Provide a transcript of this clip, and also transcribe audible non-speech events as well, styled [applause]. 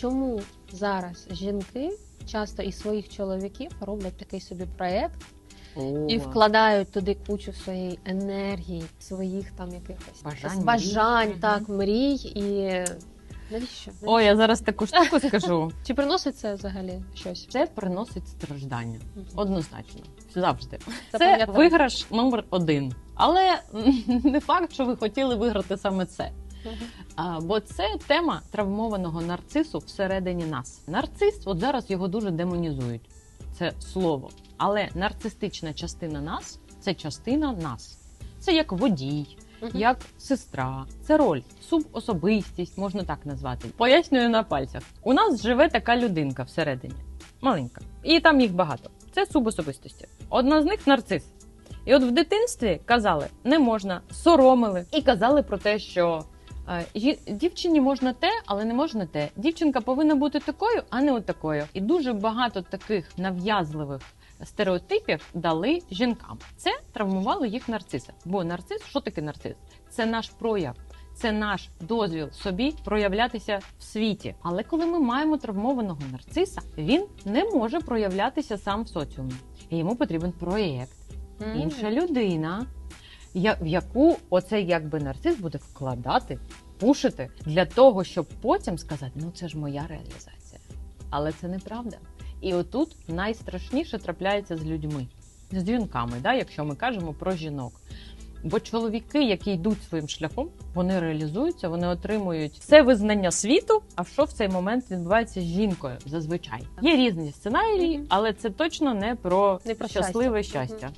чому зараз жінки часто і своїх чоловіків роблять такий собі проект і вкладають туди кучу своєї енергії, своїх там якихось Бажань, бажань мрій. так, мрій і навіщо? О, я зараз таку штуку скажу. Чи приносить це взагалі щось? Це приносить страждання. Однозначно. Завжди. Це виграш номер один. Але [laughs] не факт, що ви хотіли виграти саме це. А, бо це тема травмованого нарцису всередині нас. Нарцис, от зараз його дуже демонізують. Це слово. Але нарцистична частина нас це частина нас. Це як водій, як сестра. Це роль, субособистість, можна так назвати. Пояснюю на пальцях. У нас живе така людинка всередині, маленька, і там їх багато. Це субособистості. Одна з них нарцис. І от в дитинстві казали, не можна, соромили і казали про те, що дівчині можна те, але не можна те. Дівчинка повинна бути такою, а не от такою. І дуже багато таких нав'язливих стереотипів дали жінкам. Це травмувало їх нарциса. Бо нарцис, що таке нарцис? Це наш прояв. Це наш дозвіл собі проявлятися в світі. Але коли ми маємо травмованого нарциса, він не може проявлятися сам в соціумі. І йому потрібен проєкт, інша людина, в яку оцей якби нарцис буде вкладати, пушити для того, щоб потім сказати: ну це ж моя реалізація. Але це неправда. І отут найстрашніше трапляється з людьми, з жінками, да, якщо ми кажемо про жінок. Бо чоловіки, які йдуть своїм шляхом, вони реалізуються, вони отримують все визнання світу. А що в цей момент відбувається з жінкою зазвичай? Є різні сценарії, але це точно не про, Не про щасливе щастя. щастя.